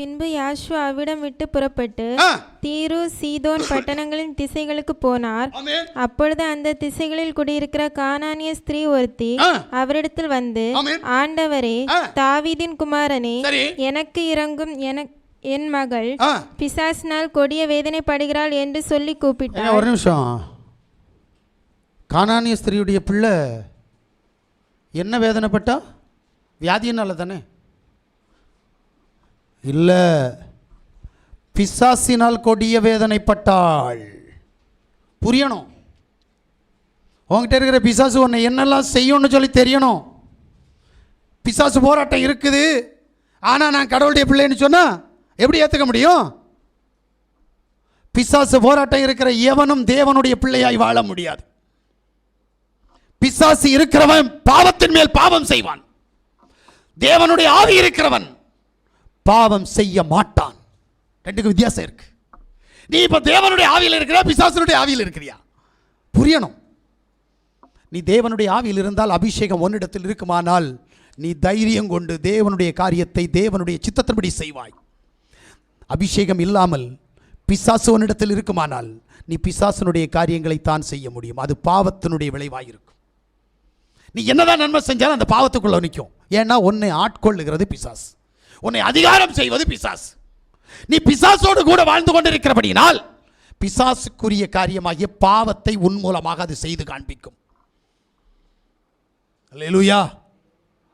பின்பு யாஷுவா அவ்விடம் விட்டு புறப்பட்டு தீரு சீதோன் பட்டணங்களின் திசைகளுக்கு போனார். அப்பொழுது அந்த திசைகளில் குடியிருக்கிற கானானிய ஸ்திரீ ஒருத்தி அவரிடத்தில் வந்து. ஆண்டவரே. தாவீதின் குமாரனே எனக்கு இறங்கும் எனக்கு என் மகள் பிசாசினால் கொடிய வேதனைப்படுகிறாள் என்று சொல்லி கூப்பிட்டார். ஒரு நிமிஷம். கானானிய ஸ்திரீயுடைய பிள்ளை என்ன வேதனைப்பட்டா? வியாதியினால தானே? இல்லை. பிசாசினால் கொடிய வேதனைப்பட்டாள். புரியணும். உங்ககிட்ட இருக்கிற பிசாசு ஒன்று என்னெல்லாம் செய்யும்னு சொல்லி தெரியணும். பிசாசு போராட்டம் இருக்குது. ஆனால் நான் கடவுளுடைய பிள்ளைன்னு சொன்னால் எப்படி ஏற்றுக்க முடியும்? பிசாசு போராட்டம் இருக்கிற எவனும் தேவனுடைய பிள்ளையாய் வாழ முடியாது. பிசாசு இருக்கிறவன் பாவத்தின் மேல் பாவம் செய்வான். தேவனுடைய ஆவி இருக்கிறவன் பாவம் செய்ய மாட்டான். ரெண்டுக்கு வித்தியாசம் இருக்கு. நீ இப்போ தேவனுடைய ஆவியில் இருக்கிறியா? பிசாசனுடைய ஆவியில் இருக்கிறியா? புரியணும். நீ தேவனுடைய ஆவியில் இருந்தால் அபிஷேகம் ஒன்னிடத்தில் இருக்குமானால் நீ தைரியம் கொண்டு தேவனுடைய காரியத்தை தேவனுடைய சித்தத்தின்படி செய்வாய். அபிஷேகம் இல்லாமல் பிசாசு உன்னிடத்தில் இருக்குமானால் நீ பிசாசனுடைய காரியங்களை தான் செய்ய முடியும். அது பாவத்தினுடைய விளைவாயிருக்கும். நீ என்னதான் நன்மை செஞ்சாலும் அந்த பாவத்துக்குள்ளே நிற்கும் ஏன்னா உன்னை ஆட்கொள்ளுகிறது பிசாஸ் உன்னை அதிகாரம் செய்வது பிசாஸ் நீ பிசாசோடு கூட வாழ்ந்து கொண்டிருக்கிறபடியினால் பிசாசுக்குரிய காரியமாகிய பாவத்தை உன் மூலமாக அது செய்து காண்பிக்கும். அல்லேலூயா.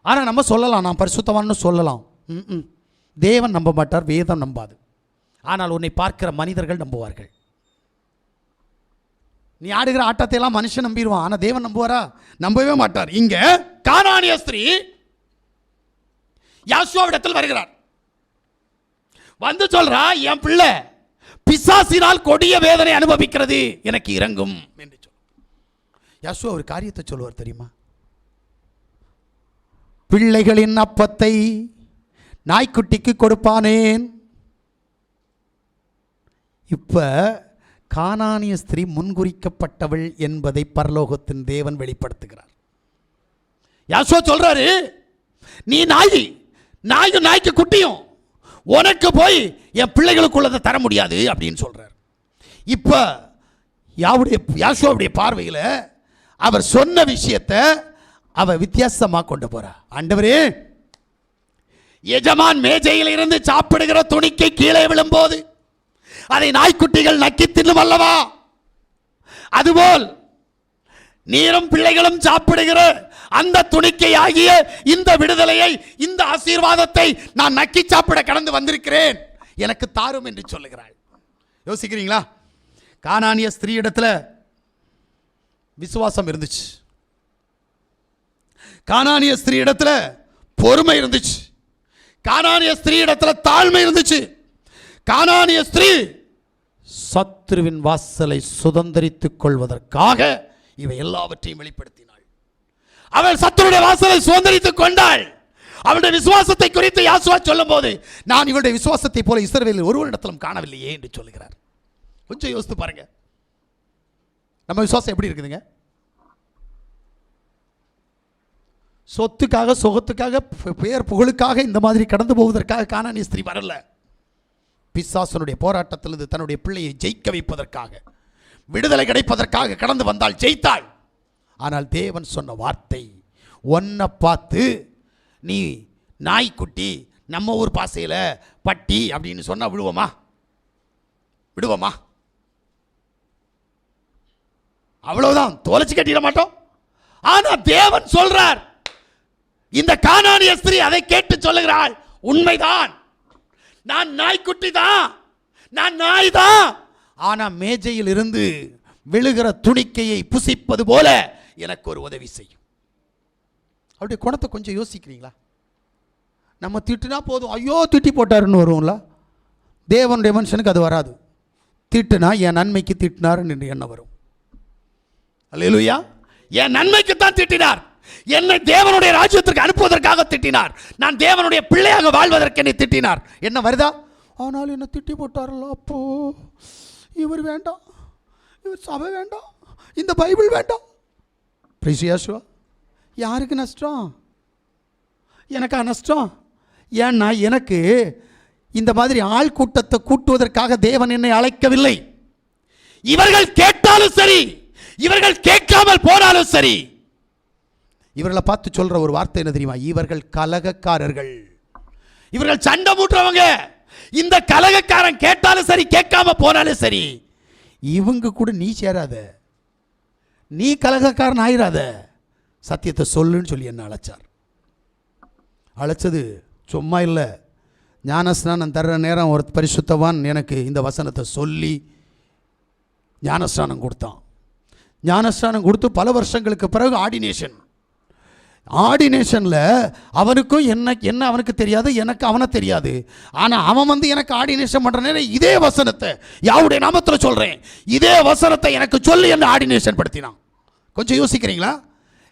ஆனால் நம்ம சொல்லலாம் நான் பரிசுத்தவான்னு சொல்லலாம். ம் தேவன் நம்ப மாட்டார் வேதம் நம்பாது. ஆனால் உன்னை பார்க்கிற மனிதர்கள் நம்புவார்கள். நீ ஆடுகிற ஆட்டத்தை எல்லாம் மனுஷன் நம்பிடுவான். ஆனால் தேவன் நம்புவாரா? நம்பவே மாட்டார். இங்கே காணானிய ஸ்திரீ யாசுவாவிடத்தில் வருகிறார். வந்து சொல்றா என் பிள்ளை பிசாசினால் கொடிய வேதனை அனுபவிக்கிறது எனக்கு இறங்கும். என்று சொல். யாசுவா ஒரு காரியத்தை சொல்லுவார் தெரியுமா? பிள்ளைகளின் அப்பத்தை நாய்க்குட்டிக்கு கொடுப்பானேன். இப்ப கானானிய ஸ்திரீ முன்குறிக்கப்பட்டவள் என்பதை பரலோகத்தின் தேவன் வெளிப்படுத்துகிறார். யாசோ சொல்றாரு நீ நாய் நாயும் நாய்க்கு குட்டியும். உனக்கு போய் என் பிள்ளைகளுக்குள்ளதை தர முடியாது அப்படின்னு சொல்கிறார் இப்போ யாவுடைய யாசோவுடைய பார்வையில் அவர் சொன்ன விஷயத்தை அவ வித்தியாசமாக கொண்டு போகிறா ஆண்டவரே எஜமான் மேஜையில் இருந்து சாப்பிடுகிற துணிக்கை கீழே விழும்போது அதை நாய்க்குட்டிகள் நக்கி தின்னும் அல்லவா அதுபோல் நீரும் பிள்ளைகளும் சாப்பிடுகிற அந்த துணிக்கை ஆகிய இந்த விடுதலையை இந்த ஆசீர்வாதத்தை நான் நக்கி சாப்பிட கடந்து வந்திருக்கிறேன். எனக்கு தாரும் என்று சொல்லுகிறாள். யோசிக்கிறீங்களா? கானானிய ஸ்திரீயிடத்துல விசுவாசம் இருந்துச்சு. கானானிய ஸ்திரீ இடத்துல பொறுமை இருந்துச்சு. கானானிய ஸ்திரீ இடத்துல தாழ்மை இருந்துச்சு. கானானிய ஸ்திரீ சத்ருவின் வாசலை சுதந்தரித்துக் கொள்வதற்காக இவை எல்லாவற்றையும் வெளிப்படுத்தினார் அவள் சத்துருடைய வாசலை சுதந்திரித்துக் கொண்டாள். அவளுடைய விசுவாசத்தை குறித்து யாசுவா சொல்லும்போது நான் இவளுடைய விசுவாசத்தை போல இஸ்ரவேலில் ஒருவரிடத்திலும் காணவில்லையே என்று சொல்லுகிறார். கொஞ்சம் யோசித்து பாருங்க. நம்ம விசுவாசம் எப்படி இருக்குதுங்க? சொத்துக்காக சுகத்துக்காக பே- பேர் புகழுக்காக இந்த மாதிரி கடந்து போவதற்காக காணானிய ஸ்திரீ வரல. பிசாசனுடைய போராட்டத்திலிருந்து தன்னுடைய பிள்ளையை ஜெயிக்க வைப்பதற்காக விடுதலை கிடைப்பதற்காக கடந்து வந்தால் ஜெயித்தாள். ஆனால் தேவன் சொன்ன வார்த்தை ஒன்றை பார்த்து நீ நாய்க்குட்டி நம்ம ஊர் பாசையில் பட்டி அப்படின்னு சொன்னால் விடுவோமா? விடுவோமா? அவ்வளவுதான் தொலைச்சு கட்டிட மாட்டோம். ஆனால் தேவன் சொல்றார் இந்த கானானிய ஸ்திரீ அதை கேட்டு சொல்லுகிறாள் உண்மைதான். நான் நாய்க்குட்டி தான் நான் நாய் தான். ஆனால் மேஜையில் இருந்து விழுகிற துணிக்கையை புசிப்பது போல எனக்கு ஒரு உதவி செய்யும். அவருடைய குணத்தை கொஞ்சம் யோசிக்கிறீங்களா? நம்ம திட்டுனா போதும். ஐயோ திட்டி போட்டாருன்னு வருவோம்ல. தேவனுடைய மனுஷனுக்கு அது வராது. திட்டுனா என் நன்மைக்கு திட்டினாருன்னு என்று எண்ணம் வரும். அல்லேலூயா. என் நன்மைக்கு தான் திட்டினார். என்னை தேவனுடைய ராஜ்யத்திற்கு அனுப்புவதற்காக திட்டினார். நான் தேவனுடைய பிள்ளையாக வாழ்வதற்கு என்னை திட்டினார். என்ன வருதா? ஆனால் என்ன திட்டி போட்டாரல்ல அப்போ. இவர் வேண்டாம். இவர் சபை வேண்டாம். இந்த பைபிள் வேண்டாம். பிரைசியாசுவா யாருக்கு நஷ்டம்? எனக்கா நஷ்டம்? ஏன்னா எனக்கு இந்த மாதிரி ஆள் கூட்டத்தை கூட்டுவதற்காக தேவன் என்னை அழைக்கவில்லை. இவர்கள் கேட்டாலும் சரி இவர்கள் கேட்காமல் போனாலும் சரி. இவர்களை பார்த்து சொல்ற ஒரு வார்த்தை என்ன தெரியுமா? இவர்கள் கலகக்காரர்கள். இவர்கள் சண்டை மூட்டுறவங்க. இந்த கலகக்காரன் கேட்டாலும் சரி கேட்காம போனாலும் சரி இவங்க கூட நீ சேராத. நீ கலகக்காரன் ஆயிராத. சத்தியத்தை சொல்லுன்னு சொல்லி என்ன அழைச்சார். அழைச்சது சும்மா இல்லை. ஞானஸ்நானம் தர்ற நேரம் ஒரு பரிசுத்தவான் எனக்கு இந்த வசனத்தை சொல்லி ஞானஸ்நானம் கொடுத்தான். ஞானஸ்நானம் கொடுத்து பல வருஷங்களுக்கு பிறகு ஆர்டினேஷன் ஆர்டினேஷனில் அவனுக்கும் என்ன என்ன அவனுக்கு தெரியாது எனக்கு அவனை தெரியாது. ஆனால் அவன் வந்து எனக்கு ஆர்டினேஷன் பண்ணுற இதே வசனத்தை யாவுடைய நாமத்தில் சொல்கிறேன் இதே வசனத்தை எனக்கு சொல்லி என்ன ஆர்டினேஷன் படுத்தினான். கொஞ்சம் யோசிக்கிறீங்களா?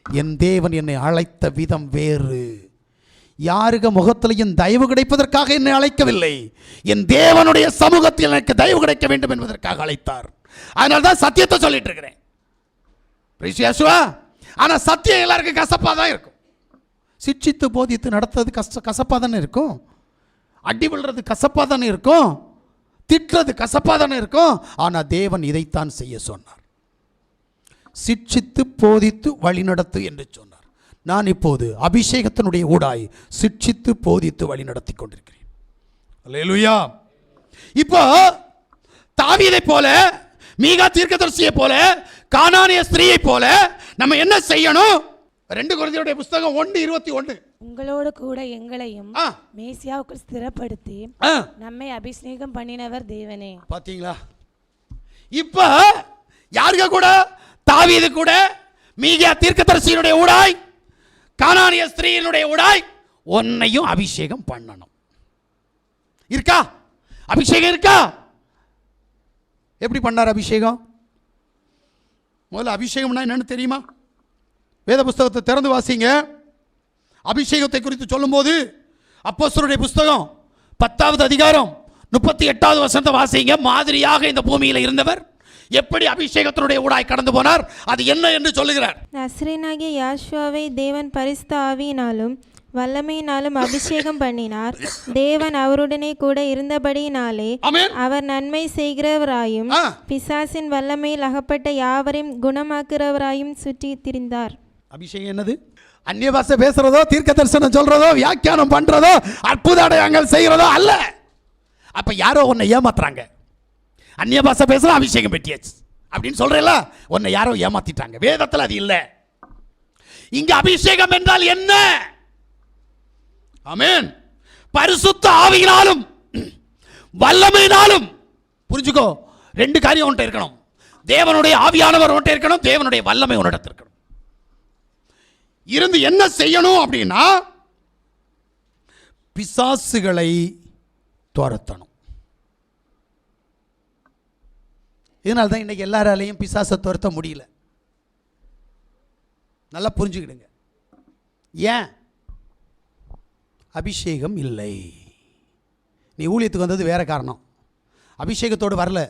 என் தேவன் என்னை அழைத்த விதம் வேறு. யாருக முகத்திலையும் தயவு கிடைப்பதற்காக என்னை அழைக்கவில்லை? என் தேவனுடைய சமூகத்தில் எனக்கு தயவு கிடைக்க வேண்டும் என்பதற்காக அழைத்தார். அதனால தான் சத்தியத்தை சொல்லிட்டு இருக்கிறேன். ஆனால் சத்தியம் எல்லாருக்கும் கசப்பாக தான் இருக்கும். சிட்சித்து போதித்து நடத்துறது கஷ்ட கசப்பாக தானே இருக்கும்? அடி விழுறது கசப்பாக தானே இருக்கும்? திட்டுறது கசப்பாக தானே இருக்கும்? ஆனால் தேவன் இதைத்தான் செய்ய சொன்னார். சிட்சித்து போதித்து வழிநடத்து என்று சொன்னார். நான் இப்போது அபிஷேகத்தினுடைய ஊடாய் சிட்சித்து போதித்து வழிநடத்தி கொண்டிருக்கிறேன். அல்லேலூயா. இப்போ தாவீதை போல மீகா தீர்க்கதரிசியை போல கானானிய ஸ்திரீயை போல நம்ம என்ன செய்யணும்? ரெண்டு குழந்தையுடைய புஸ்தகம் ஒன்று இருபத்தி ஒன்று. உங்களோடு கூட எங்களையும் ஆ. மேசியாவுக்குள் ஸ்திரப்படுத்தி நம்மை அபிஷேகம் பண்ணினவர் தேவனே. பாத்தீங்களா? இப்ப யாருங்க கூட? தாவீது கூட. மீகியா தீர்க்கதரிசியினுடைய ஊடாய் கானானிய ஸ்திரீயினுடைய ஊடாய் உன்னையும் அபிஷேகம் பண்ணணும். இருக்கா? அபிஷேகம் இருக்கா? எப்படி பண்ணார் அபிஷேகம்? முதல்ல அபிஷேகம்னா என்னன்னு தெரியுமா? வேத புஸ்தகத்தை திறந்து வாசிங்க. அபிஷேகத்தை குறித்து சொல்லும்போது அப்போஸ்தருடைய புஸ்தகம் பத்தாவது அதிகாரம் முப்பத்தி எட்டாவது வசனத்தை வாசிங்க. மாதிரியாக இந்த பூமியில் இருந்தவர் எப்படி அபிஷேகத்தினுடைய ஊடாய் கடந்து போனார்? அது என்ன என்று சொல்லுகிறார். நஸ்ரீனாகிய யாஷ்வாவை தேவன் பரிசுத்த ஆவியினாலும் வல்லமையினாலும் அபிஷேகம் பண்ணினார். தேவன் அவருடனே கூட இருந்தபடியினாலே அவர் நன்மை செய்கிறவராயும். பிசாசின் வல்லமையில் அகப்பட்ட யாவரையும் குணமாக்குறவராயும் சுற்றி திரிந்தார். அபிஷேகம் என்னது? அந்நிய பாஷை பேசுறதோ தீர்க்க தரிசனம் சொல்றதோ வியாக்கியானம் பண்றதோ அற்புத அடையாளங்கள் செய்யறதோ அல்ல. அப்ப யாரோ உன்னை ஏமாத்துறாங்க? அந்நிய பாஷை பேசுற அபிஷேகம் பெட்டியாச்சு. அப்படின்னு சொல்றேல உன்னை யாரோ ஏமாத்திட்டாங்க. வேதத்தில் அது இல்லை. இங்க அபிஷேகம் என்றால் என்ன? அமேன் பரிசுத்த ஆவியினாலும் வல்லமையினாலும் புரிஞ்சுக்கோ ரெண்டு காரியம் உன்ட்ட இருக்கணும். தேவனுடைய ஆவியானவர் உன்ட்ட இருக்கணும் தேவனுடைய வல்லமை உன்னிடத்தில் இருக்கணும். இருந்து என்ன செய்யணும் அப்படின்னா பிசாசுகளை துரத்தணும். இதனால தான் இன்னைக்கு எல்லாராலையும் பிசாசை துரத்த முடியல. நல்லா புரிஞ்சுக்கிடுங்க. ஏன்? அபிஷேகம் இல்லை. நீ ஊழியத்துக்கு வந்தது வேறு காரணம். அபிஷேகத்தோடு வரல.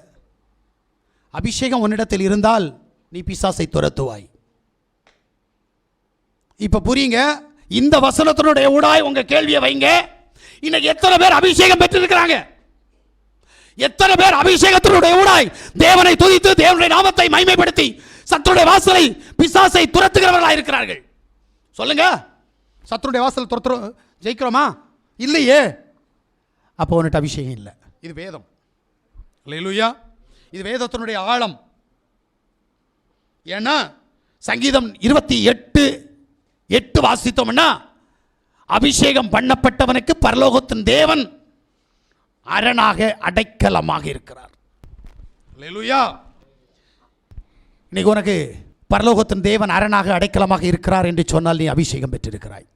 அபிஷேகம் உன்னிடத்தில் இருந்தால் நீ பிசாசை துரத்துவாய். இப்போ புரியுங்க? இந்த வசனத்தினுடைய ஊடாய் உங்கள் கேள்வியை வைங்க. இன்னைக்கு எத்தனை பேர் அபிஷேகம் பெற்றிருக்கிறாங்க? எத்தனை பேர் அபிஷேகத்தினுடைய ஊடாய் தேவனை துதித்து தேவனுடைய நாமத்தை மைமைப்படுத்தி சத்துடைய வாசலை பிசாசை துரத்துகிறவர்களாக இருக்கிறார்கள் சொல்லுங்கள் சத்துருடைய வாசல் துரத்துறோம் ஜெயிக்கிறோமா? இல்லையே. அப்போ உன்கிட்ட அபிஷேகம் இல்லை. இது வேதம். இல்லையா இது வேதத்தினுடைய ஆழம். ஏன்னா சங்கீதம் இருபத்தி எட்டு எட்டு வாசித்தோம்னா அபிஷேகம் பண்ணப்பட்டவனுக்கு பரலோகத்தின் தேவன் அரணாக அடைக்கலமாக இருக்கிறார். அல்லேலூயா. இன்னைக்கு உனக்கு பரலோகத்தின் தேவன் அரணாக அடைக்கலமாக இருக்கிறார் என்று சொன்னால் நீ அபிஷேகம் பெற்றிருக்கிறாய்.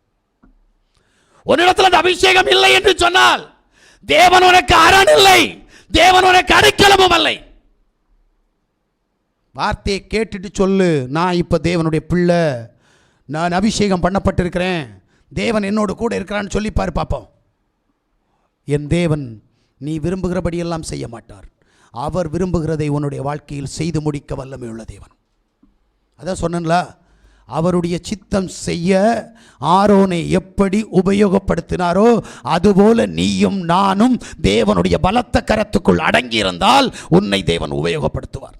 உன்னிடத்தில் அந்த அபிஷேகம் இல்லை என்று சொன்னால் தேவன் உனக்கு அரண் இல்லை. தேவன் உனக்கு அடைக்கலமும் இல்லை. வார்த்தையை கேட்டுட்டு சொல்லு. நான் இப்போ தேவனுடைய பிள்ளை. நான் அபிஷேகம் பண்ணப்பட்டிருக்கிறேன். தேவன் என்னோடு கூட இருக்கிறான்னு சொல்லி பாரு பார்ப்போம் என் தேவன் நீ விரும்புகிறபடியெல்லாம் செய்ய மாட்டார். அவர் விரும்புகிறதை உன்னுடைய வாழ்க்கையில் செய்து முடிக்க வல்லமை உள்ள தேவன். அதான் சொன்னேன்ல அவருடைய சித்தம் செய்ய ஆரோனை எப்படி உபயோகப்படுத்தினாரோ அதுபோல நீயும் நானும் தேவனுடைய பலத்த கரத்துக்குள் அடங்கியிருந்தால் உன்னை தேவன் உபயோகப்படுத்துவார்.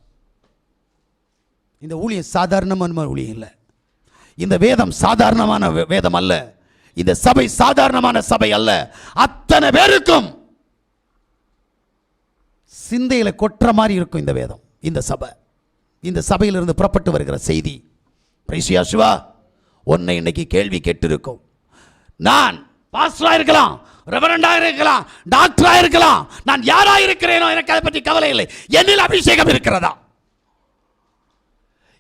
இந்த ஊழியம் சாதாரணமான ஊழியம் இல்லை. இந்த வேதம் சாதாரணமான வேதம் அல்ல. இந்த சபை சாதாரணமான சபை அல்ல. அத்தனை பேருக்கும் சிந்தையில் கொட்டுற மாதிரி இருக்கும் இந்த வேதம் இந்த சபை. இந்த சபையிலிருந்து புறப்பட்டு வருகிற செய்தி. பிரைசியா சிவா உன்னை இன்னைக்கு கேள்வி கேட்டிருக்கும். நான் பாஸ்டராக இருக்கலாம் ரெவரண்டாக இருக்கலாம் டாக்டராக இருக்கலாம். நான் யாராக இருக்கிறேனோ எனக்கு அதை பற்றி கவலை இல்லை. என்னில் அபிஷேகம் இருக்கிறதா?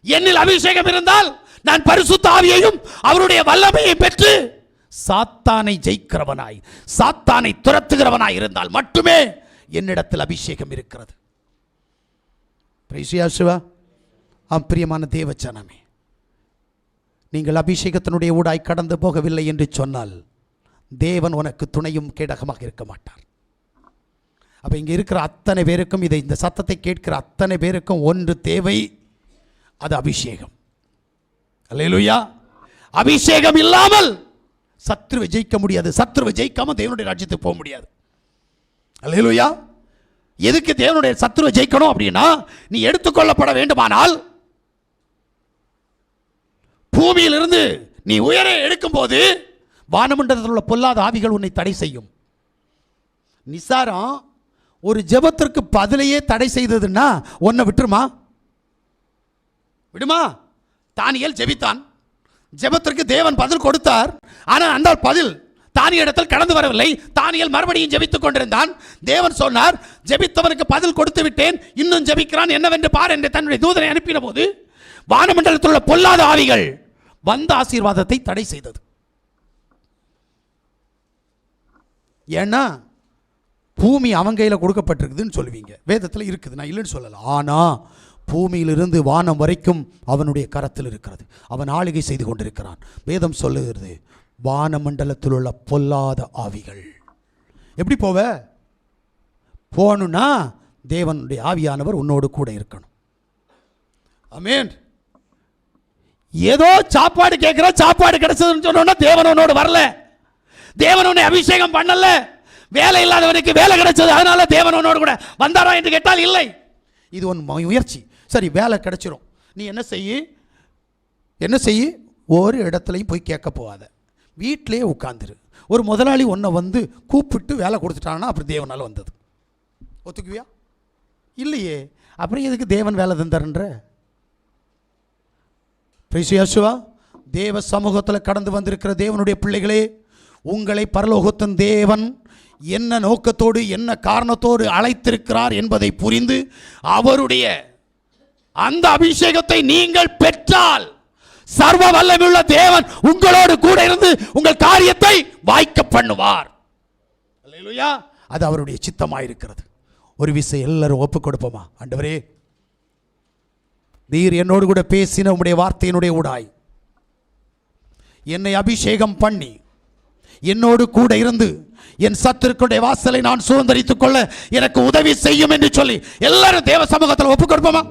என்னில் அபிஷேகம் இருந்தால் நான் பரிசுத்த ஆவியையும் அவருடைய வல்லமையை பெற்று சாத்தானை ஜெயிக்கிறவனாய் சாத்தானை துரத்துகிறவனாய் இருந்தால் மட்டுமே என்னிடத்தில் அபிஷேகம் இருக்கிறது. பிரைசியா சிவா ஆம் பிரியமான தேவச்சனமே நீங்கள் அபிஷேகத்தினுடைய ஊடாய் கடந்து போகவில்லை என்று சொன்னால் தேவன் உனக்கு துணையும் கேடகமாக இருக்க மாட்டார். அப்போ இங்கே இருக்கிற அத்தனை பேருக்கும் இதை இந்த சத்தத்தை கேட்கிற அத்தனை பேருக்கும் ஒன்று தேவை அது அபிஷேகம். அல்லேலூயா. அபிஷேகம் இல்லாமல் சத்ருவை ஜெயிக்க முடியாது. சத்ருவை ஜெயிக்காமல் தேவனுடைய ராஜ்யத்துக்கு போக முடியாது. அல்லேலூயா. எதுக்கு தேவனுடைய சத்ருவை ஜெயிக்கணும் அப்படின்னா நீ எடுத்துக்கொள்ளப்பட வேண்டுமானால் பூமியிலிருந்து நீ உயர எடுக்கும்போது வானமண்டலத்தில் உள்ள பொல்லாத ஆவிகள் உன்னை தடை செய்யும். நிசாரம் ஒரு ஜெபத்திற்கு பதிலையே தடை செய்ததுன்னா உன்னை விட்டுருமா? விடுமா? தானியல் ஜெபித்தான். ஜெபத்திற்கு தேவன் பதில் கொடுத்தார். ஆனால் அந்த பதில் தானிய இடத்தில் கடந்து வரவில்லை. தானியல் மறுபடியும் ஜெபித்துக் கொண்டிருந்தான். தேவன் சொன்னார் ஜெபித்தவனுக்கு பதில் கொடுத்து விட்டேன். இன்னும் ஜெபிக்கிறான். என்னவென்று பார் என்று தன்னுடைய தூதனை அனுப்பின போது வானமண்டலத்தில் உள்ள பொல்லாத ஆவிகள் வந்த ஆசீர்வாதத்தை தடை செய்தது. ஏன்னா பூமி அவன் கையில் கொடுக்கப்பட்டிருக்குதுன்னு சொல்லுவீங்க. வேதத்தில் இருக்குது. நான் இல்லைன்னு சொல்லலை. ஆனால் பூமியிலிருந்து வானம் வரைக்கும் அவனுடைய கரத்தில் இருக்கிறது. அவன் ஆளுகை செய்து கொண்டிருக்கிறான். வேதம் சொல்லுகிறது வானமண்டலத்தில் உள்ள பொல்லாத ஆவிகள். எப்படி போவ? போகணுன்னா தேவனுடைய ஆவியானவர் உன்னோடு கூட இருக்கணும். அமேன் ஏதோ சாப்பாடு கேட்குற சாப்பாடு கிடைச்சதுன்னு சொன்னோன்னா தேவன் வரல. தேவன் அபிஷேகம் பண்ணல. வேலை இல்லாதவனுக்கு வேலை கிடைச்சது அதனால தேவன் கூட வந்தாரா என்று கேட்டால் இல்லை. இது ஒன் முயற்சி. சரி வேலை கிடைச்சிரும். நீ என்ன செய்ய? என்ன செய்ய? ஒரு இடத்துலையும் போய் கேட்க போகாத. வீட்டிலேயே உட்காந்துரு ஒரு முதலாளி ஒன்றை வந்து கூப்பிட்டு வேலை கொடுத்துட்டான்னா அப்புறம் தேவனால் வந்தது. ஒத்துக்குவியா? இல்லையே. அப்புறம் எதுக்கு தேவன் வேலை தந்தாருன்ற? பிரிசியாசுவா தேவ சமூகத்தில் கடந்து வந்திருக்கிற தேவனுடைய பிள்ளைகளே உங்களை பரலோகத்தின் தேவன் என்ன நோக்கத்தோடு என்ன காரணத்தோடு அழைத்திருக்கிறார் என்பதை புரிந்து அவருடைய அந்த அபிஷேகத்தை நீங்கள் பெற்றால் சர்வ வல்லமையுள்ள தேவன் உங்களோடு கூட இருந்து உங்கள் காரியத்தை வாய்க்க பண்ணுவார். அது அவருடைய சித்தமாயிருக்கிறது. ஒரு விசை எல்லாரும் ஒப்பு கொடுப்போமா ஆண்டவரே நீர் என்னோடு கூட பேசின உம்முடைய வார்த்தையினுடைய ஊடாய். என்னை அபிஷேகம் பண்ணி என்னோடு கூட இருந்து என் சத்துருக்களுடைய வாசலை நான் சுதந்திரித்துக் கொள்ள எனக்கு உதவி செய்யும் என்று சொல்லி எல்லாரும் தேவ சமூகத்தில் ஒப்புக்கொடுப்போமா?